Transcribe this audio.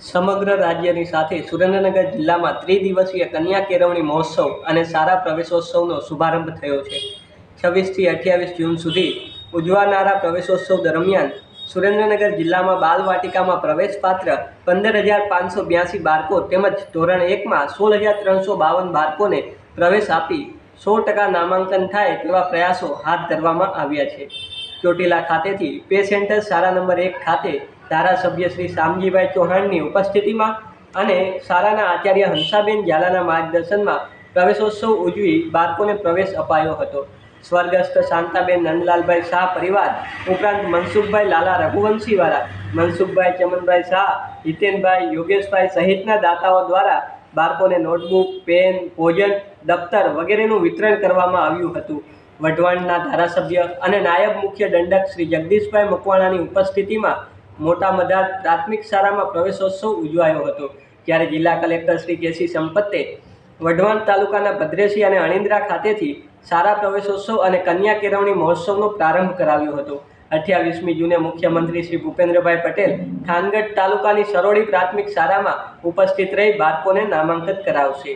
સમગ્ર રાજ્યની સાથે સુરેન્દ્રનગર જિલ્લામાં ત્રિદિવસીય કન્યા કેળવણી મહોત્સવ અને સારા પ્રવેશોત્સવનો શુભારંભ થયો છે. છવ્વીસથી અઠ્યાવીસ જૂન સુધી ઉજવાનારા પ્રવેશોત્સવ દરમિયાન સુરેન્દ્રનગર જિલ્લામાં બાલવાટિકામાં પ્રવેશપાત્ર પંદર હજાર પાંચસો બ્યાસી બાળકો તેમજ ધોરણ એકમાં સોળ હજાર ત્રણસો બાવન બાળકોને પ્રવેશ આપી સો ટકા નામાંકન થાય તેવા પ્રયાસો હાથ ધરવામાં આવ્યા છે. ચોટીલા ખાતેથી પે સેન્ટર શાળા નંબર એક ખાતે ધારાસભ્ય શ્રી શામજીભાઈ ચૌહાણની ઉપસ્થિતિમાં અને શાળાના આચાર્ય હંસાબેન ઝાલાના માર્ગદર્શનમાં પ્રવેશોત્સવ ઉજવી બાળકોને પ્રવેશ અપાયો હતો. સ્વર્ગસ્થ શાંતાબેન નંદલાલભાઈ શાહ પરિવાર ઉપરાંત મનસુખભાઈ લાલા રઘુવંશીવાળા, મનસુખભાઈ ચમનભાઈ શાહ, હિતેનભાઈ યોગેશભાઈ સહિતના દાતાઓ દ્વારા બાળકોને નોટબુક, પેન, ભોજન, દફતર વગેરેનું વિતરણ કરવામાં આવ્યું હતું. વઢવાણના ધારાસભ્ય અને નાયબ મુખ્ય દંડક શ્રી જગદીશભાઈ મકવાણાની ઉપસ્થિતિમાં મોટા મધાર પ્રાથમિક શાળામાં પ્રવેશોત્સવ ઉજવાયો હતો, જ્યારે જિલ્લા કલેક્ટર શ્રી કેસી સંપતે વઢવાણ તાલુકાના ભદ્રેશી અને અણિન્દ્રા ખાતેથી શાળા પ્રવેશોત્સવ અને કન્યા કેળવણી મહોત્સવનો પ્રારંભ કરાવ્યો હતો. અઠ્યાવીસમી જૂને મુખ્યમંત્રી શ્રી ભૂપેન્દ્રભાઈ પટેલ ખાનગઢ તાલુકાની સરોડી પ્રાથમિક શાળામાં ઉપસ્થિત રહી બાળકોને નામાંકન કરાવશે.